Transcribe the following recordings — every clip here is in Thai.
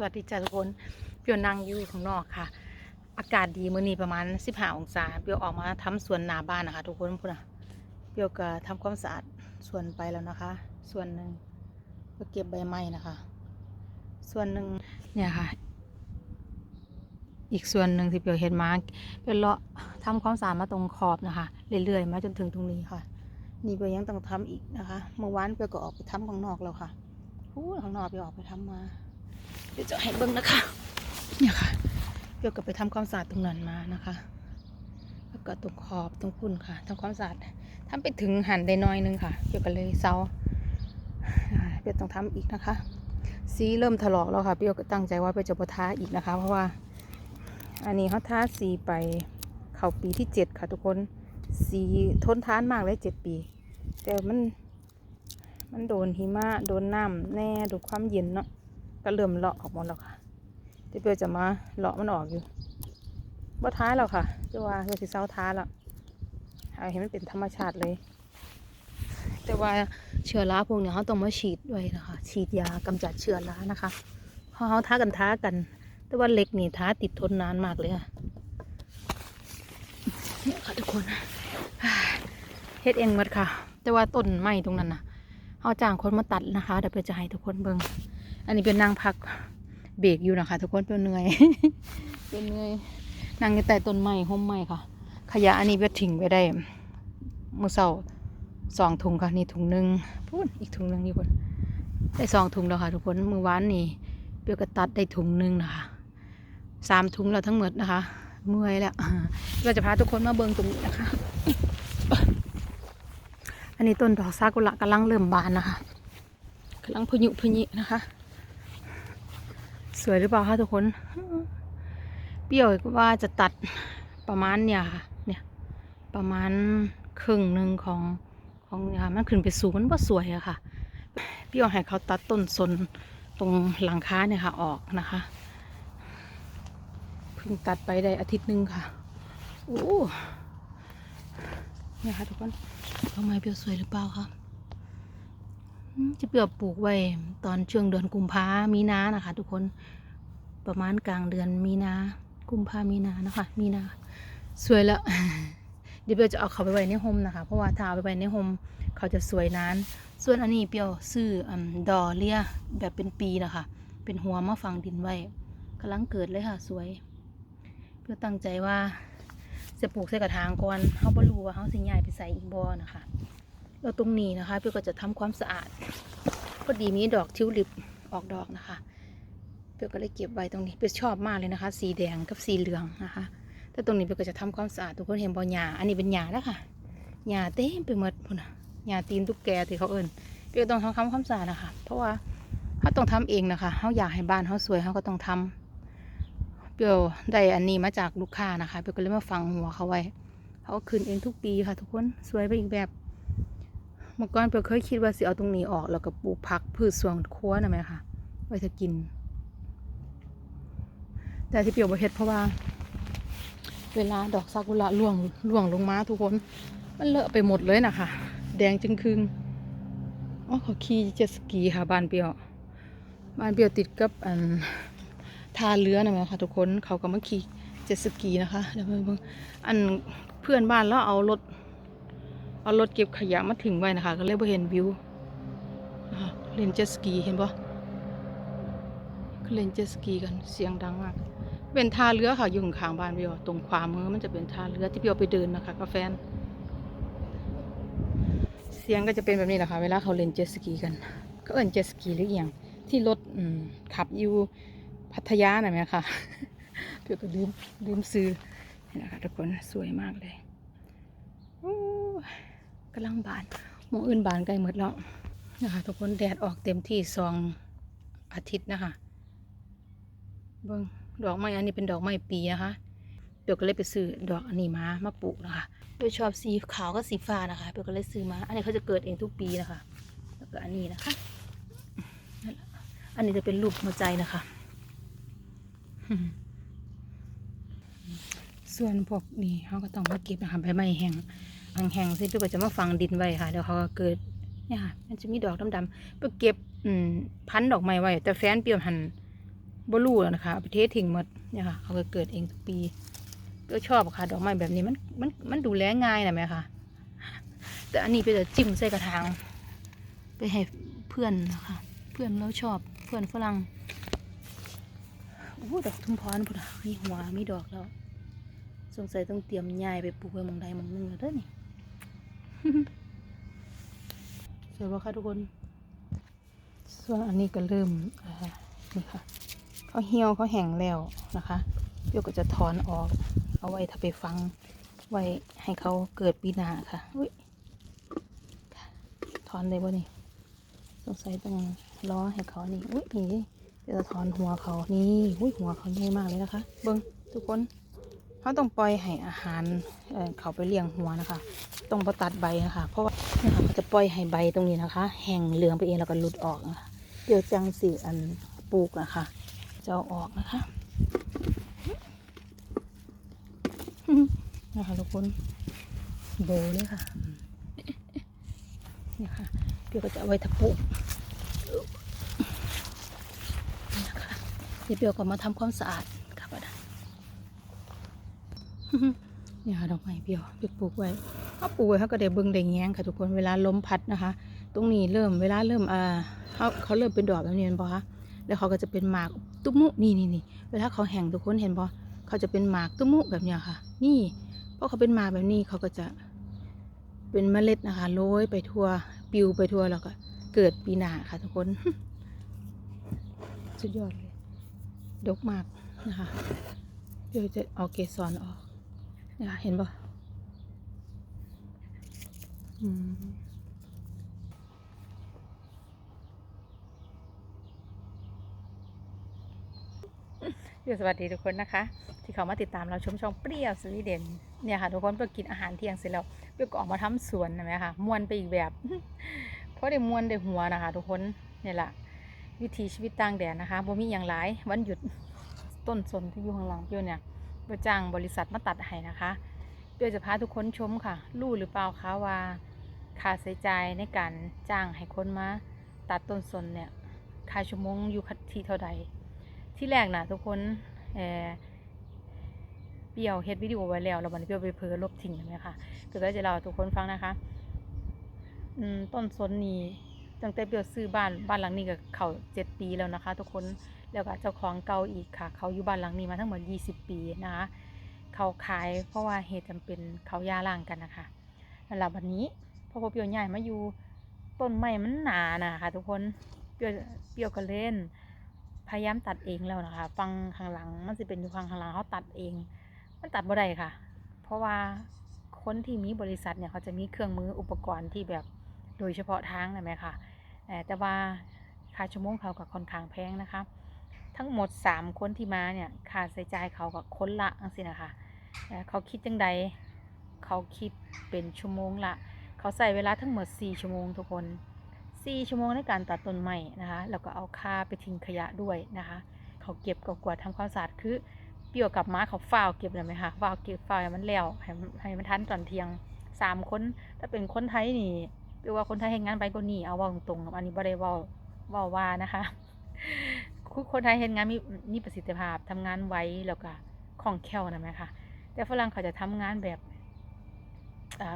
สวัสดีจ้าทุกคนเปียวนั่งอยู่ข้างนอกค่ะ อากาศดีมื้อนี้ประมาณ 15 องศาเปียวออกมาทำสวนหน้าบ้านนะคะ ทุกคนพุ่นนะเปียวก็ทำความสะอาดสวนไปแล้วนะคะ ส่วนหนึ่งก็เก็บใบไม้นะคะ ส่วนหนึ่งเนี่ยค่ะ อีกส่วนหนึ่งที่เปียวเห็นมาเปียวเลาะทำความสะอาดมาตรงขอบนะคะเรื่อยๆมาจนถึงตรงนี้ค่ะ นี่เปียวยังต้องทำอีกนะคะ เมื่อวานเปียวก็ออกไปทำข้างนอกแล้วค่ะพูดข้างนอกเปียวออกไปทำมา ดี๋ยวจะให้เบิ้งนะคะ เนี่ยค่ะเกี่ยวกับไปทำความสะอาดตรงนั้นมานะคะ แล้วก็ตรงขอบตรงพุ่นค่ะทำความสะอาดทำไปถึงหันได้น้อยนึงค่ะ เกี่ยวกับเลยเซาเปียวต้องทำอีกนะคะ สีเริ่มถลอกแล้วค่ะเปียวก็ตั้งใจว่าเปียวจะบท้าอีกนะคะ เพราะว่า อันนี้เขาทาสีไปเข้าปีที่เจ็ดค่ะ ทุกคนสีทนทานมากเลยเจ็ดปี แต่มันมันโดนหิมะโดนน้ำแน่โดนความเย็นเนาะ ก็เริ่มเลาะออกหมดแล้วค่ะเดี๋ยวเปียจะมาเลาะมันออกอยู่บ่ท้ายแล้วค่ะจะว่าเพื่อสิเศร้าท้ายแล้วเอาให้มันเป็นธรรมชาติเลย แต่ว่าเชื้อราพวกเนี้ยเขาต้องมาฉีดด้วยนะคะ ฉีดยากำจัดเชื้อรานะคะเพราะเขาท้ากันท้ากัน แต่ว่าเหล็กนี่ท้าติดทนนานมากเลยค่ะเนี่ยค่ะทุกคนเฮ็ดเองหมดค่ะ แต่ว่าต้นไม้ตรงนั้นนะเขาจ้างคนมาตัดนะคะเดี๋ยวเพื่อจะให้ทุกคนเบิ่ง อันนี้เป็นนั่งพักเบรกอยู่นะคะ ทุกคนเป็นเหนื่อย เป็นเหนื่อยนั่งอยู่ต้ต้นไม้ห่มไม้ค่ะ ขยะอันนี้เบียทิ้งไว้ได้มือเช้าสองถุงค่ะนี่ถุงหนึ่งพูดอีกถุงหนึ่งอยู่คนได้สองถุงแล้วค่ะทุกคนมือวานนี่เปียวก็ตัดได้ถุงหนึ่งนะคะสามถุงแล้วทั้งหมดนะคะเมื่อยแล้วเราจะพาทุกคนมาเบิ่งตรงนี้นะคะ อันนี้ต้นดอกซากุระกำลังเริ่มบานนะคะกำลังพยุพยินะคะ วยหรือเปล่าคะทุกคน เปรี้ยวว่าจะตัดประมาณเนี่ยค่ะ เนี่ย ประมาณครึ่งหนึ่งของของเนี่ยค่ะมันขึ้นไปสูงมันว่าสวยอะค่ะ เปรี้ยวให้เขาตัดต้นสนตรงหลังคาเนี่ยค่ะ ออกนะคะเพิ่งตัดไปได้อาทิตย์หนึ่งค่ะโอ้เนี่ยค่ะทุกคนทำไมเปรี้ยวสวยหรือเปล่าคะจะเปรียบปลูกไว้ตอนช่วงเดือนกุมภามีนานะคะ ทุกคน ประมาณกลางเดือนมีนากุมภามีนานะคะ มีนา สวยแล้ว เดี๋ยวเปียวจะเอาเขาไปไว้ในโฮมนะคะ เพราะว่าถ้าเอาไปไว้ในโฮมเขาจะสวยนาน ส่วนอันนี้เปียวซื้ออดอเลียแบบเป็นปีนะคะ เป็นหัวมาฝังดินไว้กำลังเกิดเลยค่ะ สวย เพื่อตั้งใจว่าจะปลูกใส่กระถางก่อนเขาบรูว่าเขาสิย้ายไปใส่อีกบ่นะคะ แล้วตรงนี้นะคะเพี่ก็จะทำความสะอาดพอดีมีดอกทิวลิปออกดอกนะคะ พี่ก็เลยเก็บไว้ตรงนี้พี่ชอบมากเลยนะคะ สีแดงกับสีเหลืองนะคะแต่ตรงนี้พี่ก็จะทำความสะอาดทุกคนเห็นบอหญ้าอันนี้เป็นหญ้าแล้วค่ะหญ้าเต็มไปหมดพุ่นะหญ้าตีนตุ๊กแกที่เขาเอิ้นพี่ก็ต้องทำความสะอาดนะคะ เพราะว่าเขาต้องทำเองนะคะเขาอยากให้บ้านเขาสวยเขาก็ต้องทำเปียวได้อันนี้มาจากลูกค้านะคะ เปียวก็เลยมาฟังหัวเขาไว้เขาก็คืนเองทุกปีค่ะ ทุกคนสวยไปอีกแบบเมื่อก่อนเปียวเคยคิดว่าสิเอาตรงนี้ออกแล้วก็ปลูกผักพืชสวนครัวนะแม่ค่ะไว้จะกิน แต่ที่เปียวบ่เฮ็ดเพราะว่า เวลาดอกซากุระร่วงร่วงลงมาทุกคน มันเลอะไปหมดเลยนะคะแดงจึงคืงอ๋อเขาขี่เจ็ตสกีค่ะบ้านเปียวบ้านเปียวติดกับอันท่าเรือนะแม่ค่ะทุกคนเขาก็มาขี่เจ็ตสกีนะคะเดี๋ยวเพิ่งอันเพื่อนบ้านแล้วเอารถเอารถเก็บขยะมาถึงไว้นะคะ ก็เลยบ่เห็นวิวเล่นเจ็ตสกีเห็นปะเล่นเจ็ตสกีกันเสียงดังมาก เป็นท่าเรือค่ะอยู่ข้างบ้านพี่อ๋อตรงขวามือมันจะเป็นท่าเรือที่พี่อ๋อไปเดินนะคะกับแฟน เสียงก็จะเป็นแบบนี้แหละค่ะเวลาเขาเล่นเจ็ตสกีกัน ก็เอินเจ็ตสกีหรืออย่างที่รถอืขับอยู่พัทยาหน่ะไหมคะพี่อก็ลืมลืมซื้อนี่นะคะทุกคนสวยมากเลยโอ้ยกำลังบานมองอื่นบานใกล้หมดแล้วนะคะทุกคนแดดออกเต็มที่สองอาทิตย์นะคะเบิ้ง ดอกไม้อันนี้เป็นดอกไม้ปีนะคะเปียวก็เลยไปซื้อดอกอันนี้มามาปลูกนะคะเปียวชอบสีขาวกับสีฟ้านะคะเปียวก็เลยซื้อมา อันนี้เขาจะเกิดเองทุกปีนะคะ แล้วก็อันนี้นะคะ อันนี้จะเป็นรูปหัวใจนะคะ ส่วนพวกนี้เขาก็ต้องมาเก็บนะคะใบไม้แห้งแห้งๆสิเพื่อจะมาฝังดินไว้ค่ะเดี๋ยวเขาก็เกิดเนี่ยค่ะมันจะมีดอกดำๆเพื่อเก็บพันดอกไม้ไว้แต่แฟนเปียวหัน บลูแล้วนะคะเอาไปเททิ้งหมดเนี่ยค่ะเขาก็เกิดเองทุกปี ก็ชอบค่ะ ดอกไม้แบบนี้มันมันมันดูแลง่ายนะแม่ค่ะ แต่อันนี้ไปแต่จิ้มใส่กระถางไปให้เพื่อนนะคะเพื่อนเราชอบเพื่อนฝรั่งโอ้ดอกทุ่มพรพุ่นอะมีหัวมีดอกแล้ว สงสัยต้องเตรียมย้ายไปปลูกไว้มองใดมองหนึ่งแล้วเด้อนี่สวยป่ะคะทุกคน ส่วนอันนี้ก็เริ่มนี่ค่ะ เขาเหี่ยวเขาแห้งแล้วนะคะเดี๋ยวก็จะถอนออก เอาไว้ถ้าไปฟังไว้ให้เขาเกิดปีนาค่ะอุ้ยถอนได้บ่นี่สงสัยต้องรอให้เขานี่อุ้ยนี่เดี๋ยวจะถอนหัวเขานี่อุ้ยหัวเขาใหญ่มากเลยนะคะ เบิ้งทุกคนเขาต้องปล่อยให้อาหารเเขาไปเลี้ยงหัวนะคะต้องประตัดใบนะคะ เพราะว่าเนี่ยค่ะเขาจะปล่อยให้ใบตรงนี้นะคะ แห้งเหลืองไปเองแล้วก็หลุดออกนะคะเดี๋ยวจังสีอันปลูกนะคะ จะเอาออกนะคะนะคะทุกคนโบเลยค่ะเนี่ยค่ะเดี๋ยวก็จะเอาไว้ทับปลูกนี่นะคะเดี๋ยวเปียวก็มาทำความสะอาดค่ะป้าดาเนี่ยค่ะดอกไม้เปียวเปียวปลูกไว้เขาปลูกไว้เขาก็ได้เบิ่งได้แง้งค่ะทุกคนเวลาลมพัดนะคะ ตรงนี้เริ่มเวลาเริ่มอ่าเขาเขาเริ่มเป็นดอกแล้วเนี่ยเห็นปะคะแล้วเขาก็จะเป็นหมาก ตุ้มุนี่นี่นี่เวลาเขาแห้งทุกคนเห็นปะเขาจะเป็นหมากตุ้มุแบบเนี้ยค่ะ นี่เพราะเขาเป็นหมากแบบนี้เขาก็จะเป็นเมล็ดนะคะโรยไปทั่วปิวไปทั่วแล้วก็เกิดปีหนาค่ะทุกคน สุดยอดเลยดกมากนะคะเดี๋ยวจะเอาเกสรออกเนี่ยเห็นปะอืม สวัสดีทุกคนนะคะ ที่เขามาติดตามเราชมช่องเปรี้ยวสวีเดนเนี่ยค่ะทุกคนเพื่อกินอาหารเที่ยงเสร็จแล้วเพื่อก็ออกมาทำสวนนะไหมคะมวนไปอีกแบบ เพราะได้มวนได้หัวนะคะ ทุกคนเนี่ยแหละวิถีชีวิตต่างแดนนะคะบ่มีอย่างไรวันหยุดต้นสนที่อยู่ข้างหลังเปรี้ยวเนี่ยเพื่อจ้างบริษัทมาตัดให้นะคะเปรี้ยวจะพาทุกคนชมค่ะรู้หรือเปล่าคะว่าค่าใช้จ่ายในการจ้างให้คนมาตัดต้นสนเนี่ยค่าชั่วโมงอยู่ที่เท่าใด ที่แรกนะทุกคนเออเปียวเฮ็ดวิดีโอไว้แล้วแล้ววันเปียวไปเพลอลบทิ้งใช่ไหมคะก็เลยจะเล่าทุกคนฟังนะคะ อืมต้นสนนี้ตั้งแต่เปียวซื้อบ้านบ้านหลังนี้ก็เขาเจ็ดปีแล้วนะคะ ทุกคนแล้วก็เจ้าของเก่าอีกค่ะ เขาอยู่บ้านหลังนี้มาทั้งหมดยี่สิบปีนะคะเขาขายเพราะว่าเหตุจำเป็นเขาย่าร่างกันนะคะแหละวันนี้พอเปียวใหญ่มาอยู่ต้นไม้มันหนานะคะทุกคนเปียวเปียวก็เล่น พยายามตัดเองแล้วนะคะ ฟังข้างหลังมันจะเป็นอยู่ฟังข้างหลังเขาตัดเอง มันตัดบ่ได้ค่ะ เพราะว่าคนที่มีบริษัทเนี่ยเขาจะมีเครื่องมืออุปกรณ์ที่แบบโดยเฉพาะทางนะไหมคะเอ่อแต่ว่าค่าชั่วโมงเขากับค่อนข้างแพงนะคะ ทั้งหมด 3 คนที่มาเนี่ยค่าใช้จ่ายเขากับคนละจังสินะคะเอ่อเขาคิดจังใดเขาคิดเป็นชั่วโมงละ เขาใส่เวลาทั้งหมด 4 ชั่วโมงทุกคน 4 ชั่วโมงในการตัดต้นไม้นะคะ แล้วก็เอาค่าไปทิ้งขยะด้วยนะคะ เขาเก็บก็กวาดทำความสะอาดคือเปรี้ยวกับม้าเขาฝ้าวเก็บเลยไหมคะฝ้าวเก็บฝ้าวให้มันแล้วให้มันให้มันทันตอนเที่ยงสามคนถ้าเป็นคนไทยนี่เปรี้ยวว่าคนไทยให้งานไปก็หนีเอาว่าตรงๆอันนี้บ่ได้เว่าว่าว่านะคะคือคนไทยเห็นงานมีมีประสิทธิภาพทำงานไวแล้วก็คล่องแคล่วนะไหมคะแต่ฝรั่งเขาจะทำงานแบบ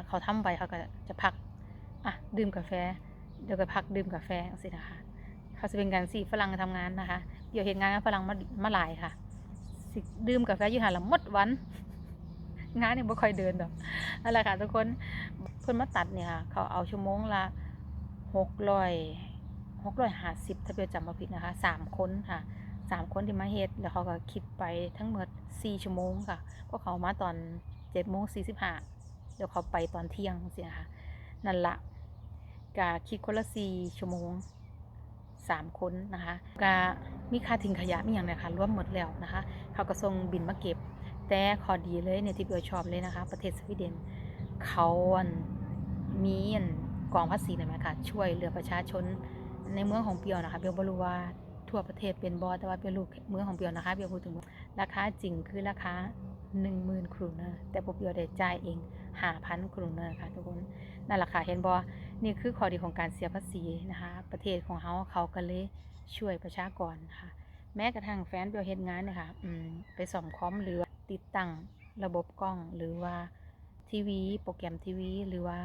เขาทำไปเขาก็จะพักอะดื่มกาแฟ เดี๋ยวก็พักดื่มกาแฟสินะคะเขาจะเป็นการสี่ฝรั่งทำงานนะคะ เดี๋ยวเห็นงานฝรั่งมามาหลายค่ะสิดื่มกาแฟอยู่หาละมดวัน งานเนี่ยบ่ค่อยเดินดอกนั่นแหละค่ะ ทุกคนเพิ่นมาตัดเนี่ยค่ะ เขาเอาชั่วโมงละหกร้อยหกร้อยห้าสิบถ้าเปียวจำมาผิดนะคะสามคนค่ะสามคนที่มาเฮ็ดแล้วเขาก็คิดไปทั้งหมดสี่ชั่วโมงค่ะเพราะเขามาตอนเจ็ดโมงสี่สิบห้าเดี๋ยวเขาไปตอนเที่ยงสินะคะนั่นละ กาคิดคนละสี่ชั่วโมงสามคนนะคะกามีค่าทิ้งขยะมีอย่างไรคะรวมหมดแล้วนะคะ เขาก็ส่งบินมาเก็บ แต่ขอดีเลยเนี่ยที่เบียชอบเลยนะคะ ประเทศสวีเดนเขามีอันกองภาษีนะไหมคะช่วยเหลือประชาชนในเมืองของเปียวนะคะเบียวบรู้ว่าทั่วประเทศเป็นบอแต่ว่าเปียวลูกเมืองของเปียวนะคะเบียวพูดถึงราคาจริงคือราคาหนึ่งหมื่นครูเนอร์แต่พวกเปียวได้จ่ายเองห้าพันครูเนอร์ค่ะทุกคนนั่นแหละค่ะเห็นบอ นี่คือข้อดีของการเสียภาษีนะคะ ประเทศของเขาเขาก็เลยช่วยประชากรนะคะแม้กระทั่งแฟนเปียวเฮ็ดงานนะคะไปซ่อมคอมหรือติดตั้งระบบกล้องหรือว่าทีวี โปรแกรมทีวี หรือว่า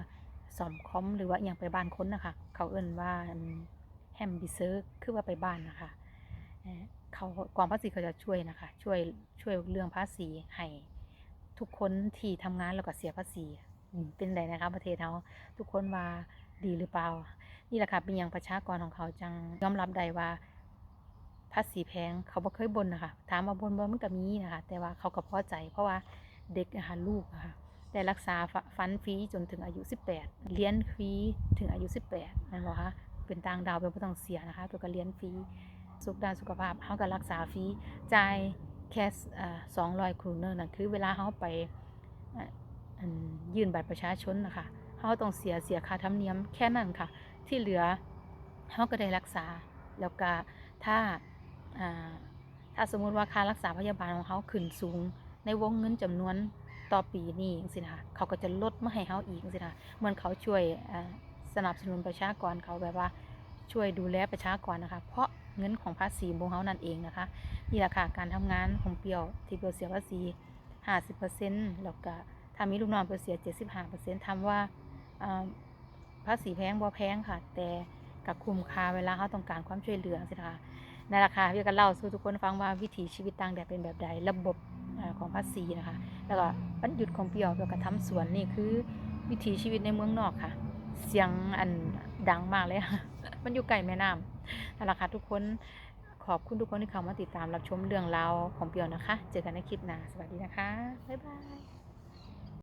ซ่อมคอมหรือว่าอย่างไปบ้านคนนะคะ เขาเอิ้นว่าแฮมบิเซอร์คือว่าไปบ้านนะคะเขากองภาษีเขาจะช่วยนะคะ ช่วยช่วยเรื่องภาษีให้ทุกคนที่ทำงานแล้วก็เสียภาษีเป็นไดนะคะ ประเทศเฮาทุกคนว่า ดีหรือเปล่า นี่แหละค่ะเป็นอย่างประชากรของเขาจังยอมรับได้ว่าภาษีแพงเขาบ่เคยบ่นนะคะถามว่าบ่นบ่มันก็มีนะคะ แต่ว่าเขาก็พอใจ เพราะว่าเด็กนะคะลูกนะคะได้รักษาฟันฟรีจนถึงอายุ 18 เรียนฟรีถึงอายุ 18นั่นบ่คะเป็นต่างดาวเป็นบ่ต้องเสียนะคะตัวก็เรียนฟรีสุขด้านสุขภาพเฮาก็รักษาฟรีจ่ายแค่อ่า200ครูเนอร์นั่นคือเวลาเฮาไปยื่นบัตรประชาชนนะคะ เฮาต้องเสียเสียค่าธรรมเนียมแค่นั้นค่ะ ที่เหลือเขาก็ได้รักษา แล้วก็ถ้าอ่าถ้าสมมุติว่าค่ารักษาพยาบาลของเขาขึ้นสูง ในวงเงินจำนวนต่อปีนี้จังซี่นะคะเขาก็จะลดมาให้เขาอีกจังซี่นะเหมือนเขาช่วยอ่าสนับสนุนประชากรเขาแบบว่าช่วยดูแลประชากรนะคะ เพราะเงินของภาษีของเขานั่นเองนะคะนี่แหละค่ะการทำงานของเปียวที่เปียวเสียภาษี 50%แล้วก็ถ้ามีลูกน้องเปียวเสีย 75%ทำว่าอ่า ภาษีแพงบ่แพงค่ะ แต่กับคุ้มค่าเวลาเขาต้องการความช่วยเหลือสิคะนั่นแหละค่ะพี่ก็เล่าสู่ทุกคนฟังว่าวิถีชีวิตต่างแดนเป็นแบบใดระบบอของภาษีนะคะ แล้วก็วันหยุดของพี่อ๋อเกี่ยวกับทำสวนนี่คือ วิถีชีวิตในเมืองนอกค่ะ เสียงอันดังมากเลยค่ะมันอยู่ใกล้แม่น้ำนั่นแหละค่ะทุกคนขอบคุณทุกคนที่เข้ามาติดตามรับชมเรื่องราวของพี่อ๋อนะคะ เจอกันในคลิปหน้า สวัสดีนะคะ บ๊ายบาย